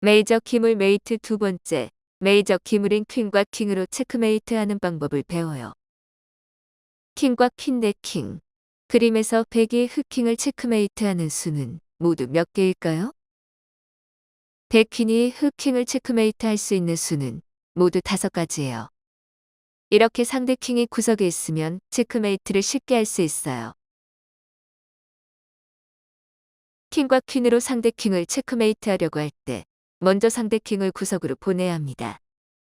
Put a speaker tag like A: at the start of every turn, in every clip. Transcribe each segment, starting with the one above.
A: 메이저 키물 메이트 두 번째, 메이저 키물인 퀸과 킹으로 체크메이트 하는 방법을 배워요. 킹과 퀸 대 킹. 그림에서 백이 흑킹을 체크메이트 하는 수는 모두 몇 개일까요? 백퀸이 흑킹을 체크메이트 할 수 있는 수는 모두 다섯 가지예요. 이렇게 상대 킹이 구석에 있으면 체크메이트를 쉽게 할 수 있어요. 킹과 퀸으로 상대 킹을 체크메이트 하려고 할 때 먼저 상대 킹을 구석으로 보내야 합니다.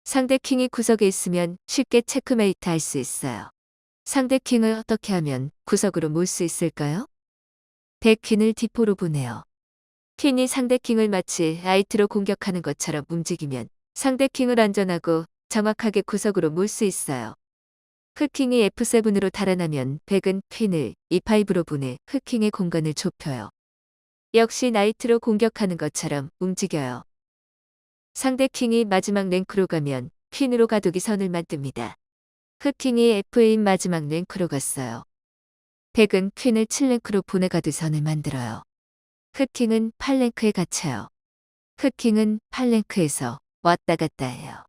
A: 상대 킹이 구석에 있으면 쉽게 체크메이트 할 수 있어요. 상대 킹을 어떻게 하면 구석으로 몰 수 있을까요? 백퀸을 디포로 보내요. 퀸이 상대 킹을 마치 아이트로 공격하는 것처럼 움직이면 상대 킹을 안전하고 정확하게 구석으로 몰 수 있어요. 흑킹이 F7으로 달아나면 백은 퀸을 E5로 보내 흑킹의 공간을 좁혀요. 역시 나이트로 공격하는 것처럼 움직여요. 상대 킹이 마지막 랭크로 가면 퀸으로 가두기 선을 만듭니다. 흑킹이 F8 마지막 랭크로 갔어요. 백은 퀸을 7랭크로 보내 가두 선을 만들어요. 흑킹은 8랭크에 갇혀요. 흑킹은 8랭크에서 왔다 갔다 해요.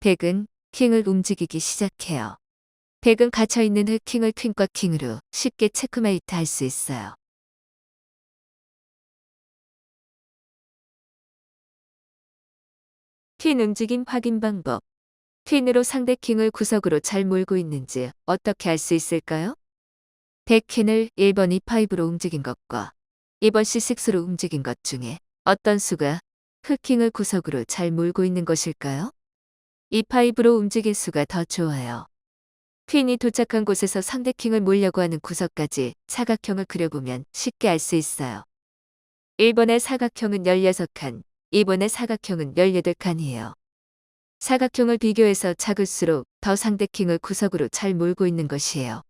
A: 백은 킹을 움직이기 시작해요. 백은 갇혀있는 흑킹을 퀸과 킹으로 쉽게 체크메이트 할 수 있어요. 퀸 움직임 확인 방법. 퀸으로 상대 킹을 구석으로 잘 몰고 있는지 어떻게 알 수 있을까요? 백퀸을 1번 E5로 움직인 것과 2번 C6로 움직인 것 중에 어떤 수가 흑킹을 구석으로 잘 몰고 있는 것일까요? E5로 움직인 수가 더 좋아요. 퀸이 도착한 곳에서 상대 킹을 몰려고 하는 구석까지 사각형을 그려보면 쉽게 알 수 있어요. 1번의 사각형은 16칸, 2번의 사각형은 18칸이에요. 사각형을 비교해서 작을수록 더 상대 킹을 구석으로 잘 몰고 있는 것이에요.